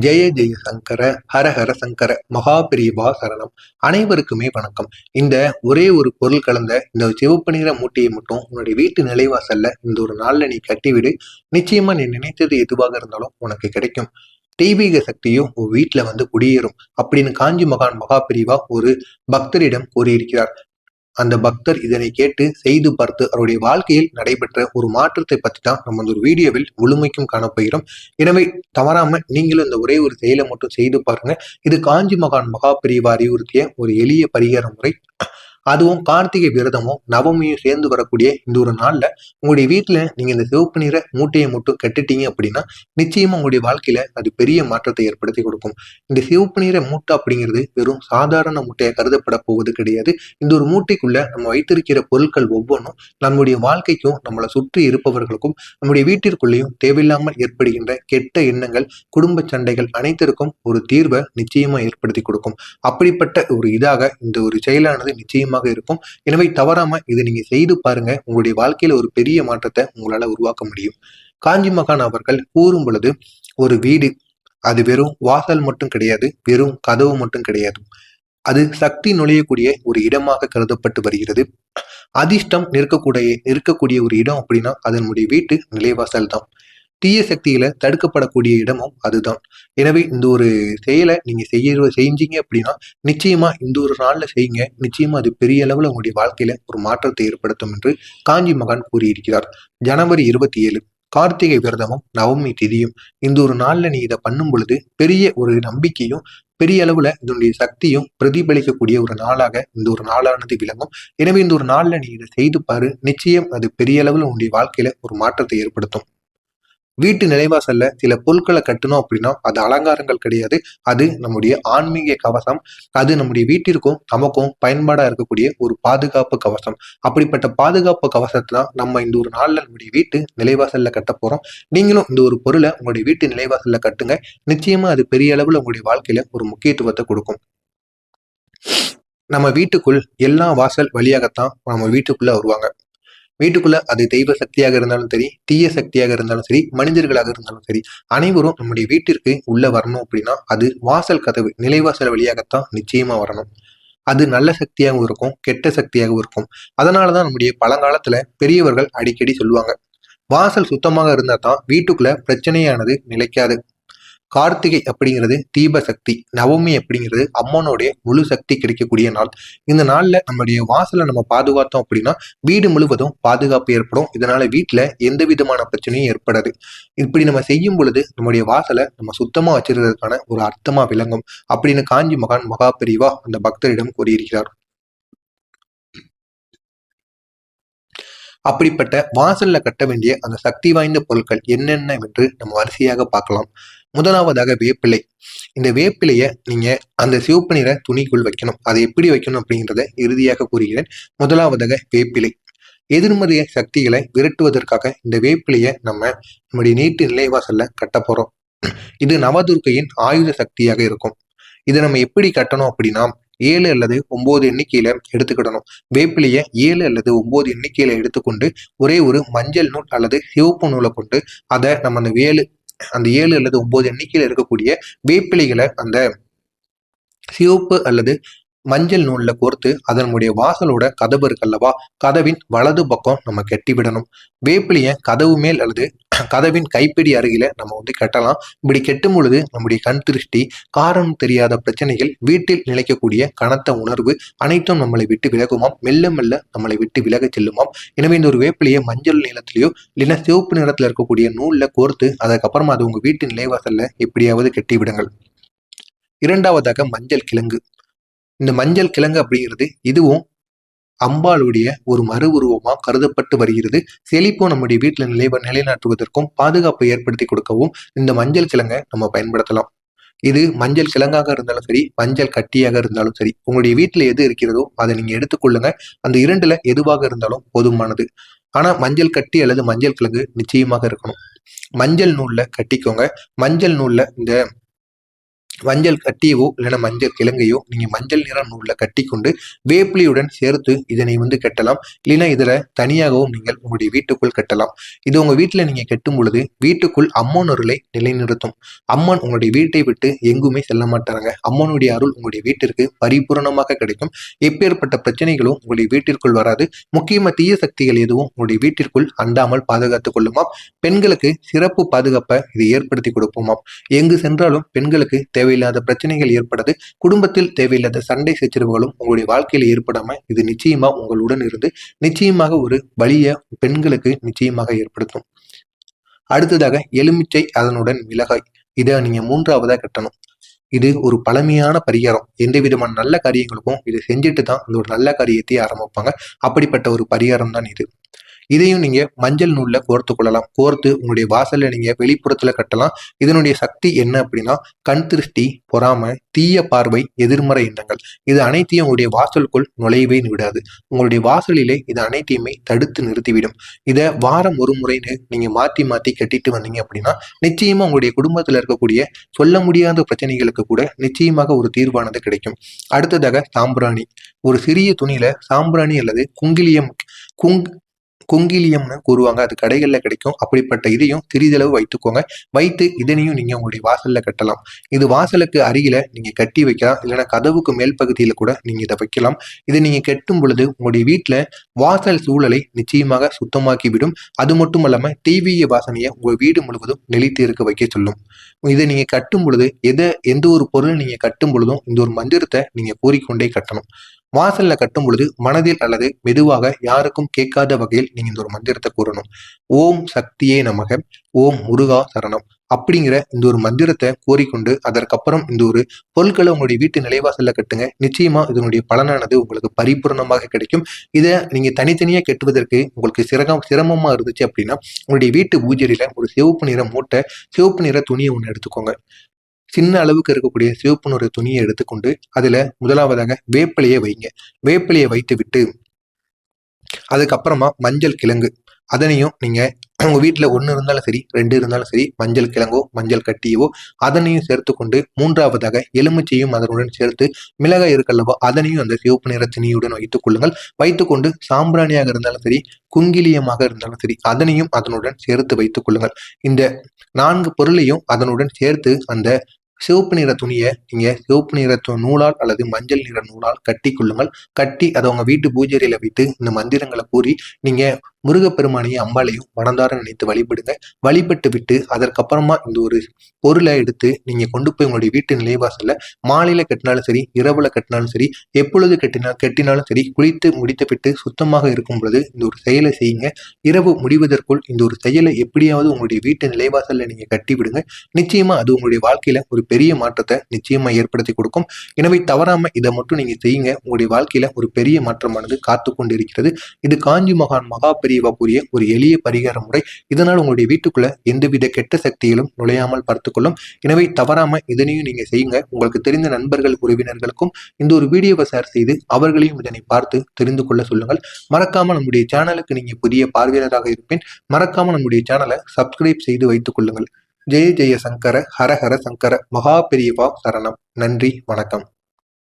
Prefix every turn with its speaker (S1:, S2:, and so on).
S1: ஜெய ஜெய சங்கர ஹரஹர சங்கர மகாபிரிவா சரணம். அனைவருக்குமே வணக்கம். இந்த ஒரே ஒரு பொருள் கலந்த இந்த சிவப்பு நிற மூட்டையை மட்டும் உன்னுடைய வீட்டு நிலைவாசல்ல இந்த ஒரு நாள்ல நீ கட்டிவிடு. நிச்சயமா நீ நினைத்தது எதுவாக இருந்தாலும் உனக்கு கிடைக்கும். தெய்வீக சக்தியும் உன் வீட்டுல வந்து குடியேறும். அப்படின்னு காஞ்சி மகான் மகாபிரிவா ஒரு பக்தரிடம் கூறியிருக்கிறார். அந்த பக்தர் இதனை கேட்டு செய்து பார்த்து அவருடைய வாழ்க்கையில் நடைபெற்ற ஒரு மாற்றத்தை பற்றி தான் நம்ம அந்த ஒரு வீடியோவில் முழுமைக்கும் காணப்போகிறோம் எனவே தவறாம நீங்களும் இந்த ஒரே ஒரு செயலை மட்டும் செய்து பாருங்க. இது காஞ்சி மகான் மகாபிரிவா அறிவுறுத்திய ஒரு எளிய பரிகார முறை. அதுவும் கார்த்திகை விரதமும் நவமியும் சேர்ந்து வரக்கூடிய இந்த ஒரு நாள்ல உங்களுடைய வீட்டில் நீங்க இந்த சிவப்பு நிற மூட்டையை மட்டும் கட்டிட்டீங்க அப்படின்னா நிச்சயமா உங்களுடைய வாழ்க்கையில அது பெரிய மாற்றத்தை ஏற்படுத்தி கொடுக்கும். இந்த சிவப்பு நிற மூட்டை அப்படிங்கிறது வெறும் சாதாரண மூட்டையை கருதப்பட போவது கிடையாது. இந்த ஒரு மூட்டைக்குள்ள நம்ம வைத்திருக்கிற பொருட்கள் ஒவ்வொன்றும் நம்முடைய வாழ்க்கைக்கும் நம்மளை சுற்றி இருப்பவர்களுக்கும் நம்முடைய வீட்டிற்குள்ளேயும் தேவையில்லாமல் ஏற்படுகின்ற கெட்ட எண்ணங்கள் குடும்ப சண்டைகள் அனைத்திற்கும் ஒரு தீர்வை நிச்சயமா ஏற்படுத்தி கொடுக்கும். அப்படிப்பட்ட ஒரு இதாக இந்த ஒரு செயலானது நிச்சயமா அதிகமாக இருக்கும். எனவே தவறாம இதை நீங்க செய்து பாருங்க. உங்களுடைய வாழ்க்கையில ஒரு பெரிய மாற்றத்தை உங்களால உருவாக்க முடியும். காஞ்சி மகான் அவர்கள் கூறும் பொழுது ஒரு வீடு அது வெறும் வாசல் மட்டும் கிடையாது வெறும் கதவு மட்டும் கிடையாது. அது சக்தி நுழையக்கூடிய ஒரு இடமாக கருதப்பட்டு வருகிறது. அதிர்ஷ்டம் நிற்கக்கூடிய இருக்கக்கூடிய ஒரு இடம் அப்படின்னா அதனுடைய வீட்டு நிலைவாசல் தான் தீய சக்திகளை தடுக்கப்படக்கூடிய இடமும் அதுதான். எனவே இந்த ஒரு செயலை நீங்க செய்ய செஞ்சீங்க அப்படின்னா நிச்சயமா இந்த ஒரு நாள்ல செய்யுங்க. நிச்சயமா அது பெரிய அளவில் உங்களுடைய வாழ்க்கையில ஒரு மாற்றத்தை ஏற்படுத்தும் என்று காஞ்சி மகான் கூறியிருக்கிறார். ஜனவரி இருபத்தி ஏழு கார்த்திகை விரதமும் நவமி திதியும். இந்த ஒரு நாள்ல நீ இதை பண்ணும் பொழுது பெரிய ஒரு நம்பிக்கையும் பெரிய அளவுல இதனுடைய சக்தியும் பிரதிபலிக்கக்கூடிய ஒரு நாளாக இந்த ஒரு நாளானது விளங்கும். எனவே இந்த ஒரு நாள்ல நீ இதை செய்து பாரு. நிச்சயம் அது பெரிய அளவில் உன்னுடைய வாழ்க்கையில ஒரு மாற்றத்தை ஏற்படுத்தும். வீட்டு நிலைவாசல்ல சில பொருட்களை கட்டணும் அப்படின்னா அது அலங்காரங்கள் கிடையாது. அது நம்முடைய ஆன்மீக கவசம். அது நம்முடைய வீட்டிற்கும் நமக்கும் பயன்பாடா இருக்கக்கூடிய ஒரு பாதுகாப்பு கவசம். அப்படிப்பட்ட பாதுகாப்பு கவசத்தை தான் நம்ம இந்த ஒரு நாளில் நம்முடைய வீட்டு நிலைவாசல்ல கட்ட போறோம். நீங்களும் இந்த ஒரு பொருளை உங்களுடைய வீட்டு நிலைவாசல்ல கட்டுங்க. நிச்சயமா அது பெரிய அளவுல உங்களுடைய வாழ்க்கையில ஒரு முக்கியத்துவத்தை கொடுக்கும். நம்ம வீட்டுக்குள் எல்லா வாசல் வழியாகத்தான் நம்ம வீட்டுக்குள்ள வருவாங்க. வீட்டுக்குள்ள அது தெய்வ சக்தியாக இருந்தாலும் சரி தீய சக்தியாக இருந்தாலும் சரி மனிதர்களாக இருந்தாலும் சரி அனைவரும் நம்முடைய வீட்டிற்கு உள்ள வரணும் அப்படின்னா அது வாசல் கதவு நிலைவாசல் வழியாகத்தான் நிச்சயமா வரணும். அது நல்ல சக்தியாகவும் இருக்கும் கெட்ட சக்தியாகவும் இருக்கும். அதனாலதான் நம்முடைய பழங்காலத்துல பெரியவர்கள் அடிக்கடி சொல்லுவாங்க வாசல் சுத்தமாக இருந்தா தான் வீட்டுக்குள்ள பிரச்சனையானது நிலைக்காது. கார்த்திகை அப்படிங்கிறது தீப சக்தி நவமி அப்படிங்கிறது அம்மனுடைய முழு சக்தி கிடைக்கக்கூடிய நாள். இந்த நாள்ல நம்முடைய வாசலை நம்ம பாதுகாத்தோம் அப்படின்னா வீடு முழுவதும் பாதுகாப்பு ஏற்படும். இதனால வீட்டுல எந்த விதமான பிரச்சனையும் ஏற்படாது. இப்படி நம்ம செய்யும் பொழுது நம்முடைய வாசலை நம்ம சுத்தமா வச்சிருக்கிறதுக்கான ஒரு அர்த்தமா விளங்கும் அப்படின்னு காஞ்சி மகான் மகா பிரிவா அந்த பக்தரிடம் கூறியிருக்கிறார். அப்படிப்பட்ட வாசல்ல கட்ட வேண்டிய அந்த சக்தி வாய்ந்த பொருட்கள் என்னென்ன என்று நம்ம வரிசையாக பார்க்கலாம். முதலாவதாக வேப்பிலை. இந்த வேப்பிலையை நீங்க அந்த சிவப்பு நிற துணிக்குள் வைக்கணும். அதை எப்படி வைக்கணும் அப்படிங்கிறத இறுதியாக கூறுகிறேன். முதலாவதாக வேப்பிலை. எதிர்மறைய சக்திகளை விரட்டுவதற்காக இந்த வேப்பிலையை நம்ம நம்முடைய நீட்டு நிலைவாசல்ல கட்ட போறோம். இது நவதுர்க்கையின் ஆயுத சக்தியாக இருக்கும். இதை நம்ம எப்படி கட்டணும் அப்படின்னா ஏழு அல்லது ஒன்பது எண்ணிக்கையில எடுத்துக்கிடணும். வேப்பிலையை ஏழு அல்லது ஒன்பது எண்ணிக்கையில எடுத்துக்கொண்டு ஒரே ஒரு மஞ்சள் நூல் அல்லது சிவப்பு நூலை கொண்டு அதை நம்ம அந்த வேலு அந்த ஏழு அல்லது ஒன்பது எண்ணிக்கையில் இருக்கக்கூடிய வேப்பிலைகளை அந்த சிவப்பு அல்லது மஞ்சள் நூல்ல கோர்த்து அதனுடைய வாசலோட கதவு இருக்கல்லவா? கதவின் வலது பக்கம் நம்ம கெட்டி விடணும். வேப்பிலைய கதவு மேல் அல்லது கதவின் கைப்பிடி அருகில நம்ம வந்து கட்டலாம். இப்படி கெட்டும் பொழுது நம்முடைய கண் திருஷ்டி காரணம் தெரியாத பிரச்சனைகள் வீட்டில் நிலைக்கக்கூடிய கனத்த உணர்வு அனைத்தும் நம்மளை விட்டு விலகுமாம். மெல்ல மெல்ல நம்மளை விட்டு விலக செல்லுமாம். எனவே இந்த ஒரு வேப்பிலையை மஞ்சள் நிலத்திலேயோ இல்லைன்னா சிவப்பு நிறத்துல இருக்கக்கூடிய நூல்ல கோர்த்து அதுக்கப்புறமா அது உங்க வீட்டு நிலைவாசல்ல எப்படியாவது கெட்டி விடுங்கள். இரண்டாவதாக மஞ்சள் கிழங்கு. இந்த மஞ்சள் கிழங்கு அப்படிங்கிறது இதுவும் அம்பாளுடைய ஒரு மறு உருவமாக கருதப்பட்டு வருகிறது. செழிப்பும் நம்முடைய வீட்டில் நிலை நிலைநாட்டுவதற்கும் பாதுகாப்பை ஏற்படுத்தி கொடுக்கவும் இந்த மஞ்சள் கிழங்கை நம்ம பயன்படுத்தலாம். இது மஞ்சள் கிழங்காக இருந்தாலும் சரி மஞ்சள் கட்டியாக இருந்தாலும் சரி உங்களுடைய வீட்டில் எது இருக்கிறதோ அதை நீங்கள் எடுத்துக்கொள்ளுங்க. அந்த இரண்டுல எதுவாக இருந்தாலும் போதுமானது. ஆனால் மஞ்சள் கட்டி அல்லது மஞ்சள் கிழங்கு நிச்சயமாக இருக்கணும். மஞ்சள் நூலில் கட்டிக்கோங்க. மஞ்சள் நூலில் இந்த மஞ்சள் கட்டியவோ இல்லைன்னா மஞ்சள் கிழங்கையோ நீங்க மஞ்சள் நிற நூலில் கட்டி கொண்டு வேப்பிலியுடன் சேர்த்து இதனை வந்து கட்டலாம். இல்லைன்னா இதுல தனியாகவும் நீங்கள் உங்களுடைய வீட்டுக்குள் கட்டலாம். இது உங்க வீட்டுல நீங்க கட்டும் பொழுது வீட்டுக்குள் அம்மன் அருளை நிலைநிறுத்தும். அம்மன் உங்களுடைய வீட்டை விட்டு எங்குமே செல்ல மாட்டாங்க. அம்மனுடைய அருள் உங்களுடைய வீட்டிற்கு பரிபூரணமாக கிடைக்கும். எப்பேற்பட்ட பிரச்சனைகளும் உங்களுடைய வீட்டிற்குள் வராது. முக்கியமா தீய சக்திகள் எதுவும் உங்களுடைய வீட்டிற்குள் அண்டாமல் பாதுகாத்துக் கொள்ளுமாம். பெண்களுக்கு சிறப்பு பாதுகாப்பை இது ஏற்படுத்தி கொடுப்போமாம். எங்கு சென்றாலும் பெண்களுக்கு தேவையில்லாத பிரச்சனைகள் ஏற்படுது குடும்பத்தில் தேவையில்லாத சண்டை சச்சரவுகளும் உங்களுடைய வாழ்க்கையில் ஏற்படாம இது நிச்சயமா உங்களுடன் இருந்து நிச்சயமாக ஒரு வலிய பெண்களுக்கு நிச்சயமாக ஏற்படுத்தும். அடுத்ததாக எலுமிச்சை அதனுடன் மிளகாய். இதை நீங்க மூன்றாவதா கட்டணும். இது ஒரு பழமையான பரிகாரம். எந்த விதமான நல்ல காரியங்களுக்கும் இதை செஞ்சுட்டு தான் இந்த ஒரு நல்ல காரியத்தை ஆரம்பிப்பாங்க. அப்படிப்பட்ட ஒரு பரிகாரம் தான் இது. இதையும் நீங்க மஞ்சள் நூல்ல கோர்த்து கொள்ளலாம். கோர்த்து உங்களுடைய வாசல்ல நீங்க வெளிப்புறத்துல கட்டலாம். இதனுடைய சக்தி என்ன அப்படின்னா கண் திருஷ்டி பொறாம தீய பார்வை எதிர்மறை எண்ணங்கள். இது அனைத்தையும் உங்களுடைய வாசலுக்குள் நுழையவே விடாது. உங்களுடைய வாசலிலே இது அனைத்தையுமே தடுத்து நிறுத்திவிடும். இதை வாரம் ஒரு முறைன்னு நீங்க மாத்தி மாத்தி கட்டிட்டு வந்தீங்க அப்படின்னா நிச்சயமா உங்களுடைய குடும்பத்துல இருக்கக்கூடிய சொல்ல முடியாத பிரச்சனைகளுக்கு கூட நிச்சயமாக ஒரு தீர்வானது கிடைக்கும். அடுத்ததாக சாம்பிராணி. ஒரு சிறிய துணியில சாம்பிராணி அல்லது குங்கிலியம் குங் குங்கிலியம்னு கூறுவாங்க. அது கடைகளில் கிடைக்கும். அப்படிப்பட்ட இதையும் சிறிதளவு வைத்துக்கோங்க. வைத்து இதனையும் நீங்கள் உங்களுடைய வாசலில் கட்டலாம். இது வாசலுக்கு அருகில நீங்கள் கட்டி வைக்கலாம். இல்லைன்னா கதவுக்கு மேல் பகுதியில் கூட நீங்கள் இதை வைக்கலாம். இதை நீங்கள் கட்டும் பொழுது உங்களுடைய வீட்டில் வாசல் சூழலை நிச்சயமாக சுத்தமாக்கி விடும் அது மட்டும் இல்லாமல் தீவிய வாசனையை உங்கள் வீடு முழுவதும் நிலைத்து இருக்க வைக்க சொல்லும். இதை நீங்கள் கட்டும் பொழுது எதை எந்த ஒரு பொருள் நீங்கள் கட்டும் பொழுதும் இந்த ஒரு மந்திரத்தை நீங்கள் கூறிக்கொண்டே கட்டணும். வாசல்ல கட்டும் பொழுது மனதில் அல்லது மெதுவாக யாருக்கும் கேட்காத வகையில் நீங்க இந்த ஒரு மந்திரத்தை கூறணும். ஓம் சக்தியே நமக ஓம் முருகா சரணம் அப்படிங்கிற இந்த ஒரு மந்திரத்தை கோரிக்கொண்டு அதற்கப்புறம் இந்த ஒரு பொருட்களை உங்களுடைய வீட்டு நிலைவாசல்ல கட்டுங்க. நிச்சயமா இதனுடைய பலனானது உங்களுக்கு பரிபூர்ணமாக கிடைக்கும். இதை நீங்க தனித்தனியா கெட்டுவதற்கு உங்களுக்கு சிரகம் சிரமமா இருந்துச்சு அப்படின்னா உங்களுடைய வீட்டு பூஜையில ஒரு சிவப்பு நிற மூட்டை சிவப்பு நிற துணியை ஒன்று எடுத்துக்கோங்க. சின்ன அளவுக்கு இருக்கக்கூடிய சிவப்பு நிற துணியை எடுத்துக்கொண்டு அதுல முதலாவதாக வேப்பிலையை வைங்க. வேப்பிலையை வைத்து விட்டு அதுக்கப்புறமா மஞ்சள் கிழங்கு. அதனையும் நீங்க உங்க வீட்டுல ஒன்று இருந்தாலும் சரி ரெண்டு இருந்தாலும் சரி மஞ்சள் கிழங்கோ மஞ்சள் கட்டியவோ அதனையும் சேர்த்து கொண்டு மூன்றாவதாக எலுமிச்சையும் அதனுடன் சேர்த்து மிளகாய் இருக்கல்லவோ அதனையும் அந்த சிவப்பு நிற திணியுடன் வைத்துக் கொள்ளுங்கள். வைத்துக்கொண்டு சாம்பிராணியாக இருந்தாலும் சரி குங்கிலியமாக இருந்தாலும் சரி அதனையும் அதனுடன் சேர்த்து வைத்துக் கொள்ளுங்கள். இந்த நான்கு பொருளையும் அதனுடன் சேர்த்து அந்த சிவப்பு நிற துணியை நீங்க சிவப்பு நிற நூலால் அல்லது மஞ்சள் நிற நூலால் கட்டி கொள்ளுங்கள். கட்டி அதை உங்க வீட்டு பூஜையில வைத்து இந்த மந்திரங்களை கூறி நீங்க முருகப்பெருமானையும் அம்பாளையும் மனதார நினைத்து வழிபடுங்க. வழிபட்டு விட்டு அதற்கப்புறமா இந்த ஒரு பொருளை எடுத்து நீங்க கொண்டு போய் உங்களுடைய வீட்டு நிலைவாசல்ல மாலையில கட்டினாலும் சரி இரவுல கட்டினாலும் சரி எப்பொழுது கட்டினா கட்டினாலும் சரி குளித்து முடித்து விட்டு சுத்தமாக இருக்கும் பொழுது இந்த ஒரு செயலை செய்யுங்க. இரவு முடிவதற்குள் இந்த ஒரு செயலை எப்படியாவது உங்களுடைய வீட்டு நிலைவாசல்ல நீங்க கட்டி விடுங்க. நிச்சயமா அது உங்களுடைய வாழ்க்கையில ஒரு பெரிய மாற்றத்தை நிச்சயமா ஏற்படுத்தி கொடுக்கும். எனவே தவறாம இதை மட்டும் நீங்க செய்யுங்க. உங்களுடைய வாழ்க்கையில ஒரு பெரிய மாற்றமானது காத்து கொண்டிருக்கிறது இது காஞ்சி மகான் மகா பெரியவா கூறிய ஒரு எளிய பரிகார முறை. இதனால் உங்களுடைய வீட்டுக்குள்ள எந்தவித கெட்ட சக்திகளும் நுழையாமல் பார்த்துக்கொள்ளும். எனவே தவறாம இதனையும் நீங்க செய்யுங்க. உங்களுக்கு தெரிந்த நண்பர்கள் உறவினர்களுக்கும் இந்த ஒரு வீடியோவை ஷேர் செய்து அவர்களையும் இதனை பார்த்து தெரிந்து கொள்ள சொல்லுங்கள். மறக்காம நம்முடைய சேனலுக்கு நீங்க புதிய பார்வையாளராக இருப்பேன். மறக்காம நம்முடைய சேனலை சப்ஸ்கிரைப் செய்து வைத்துக் கொள்ளுங்கள். ஜெய ஜெய சங்கர ஹர ஹர சங்கர மகா பெரியவா சரணம். நன்றி வணக்கம்.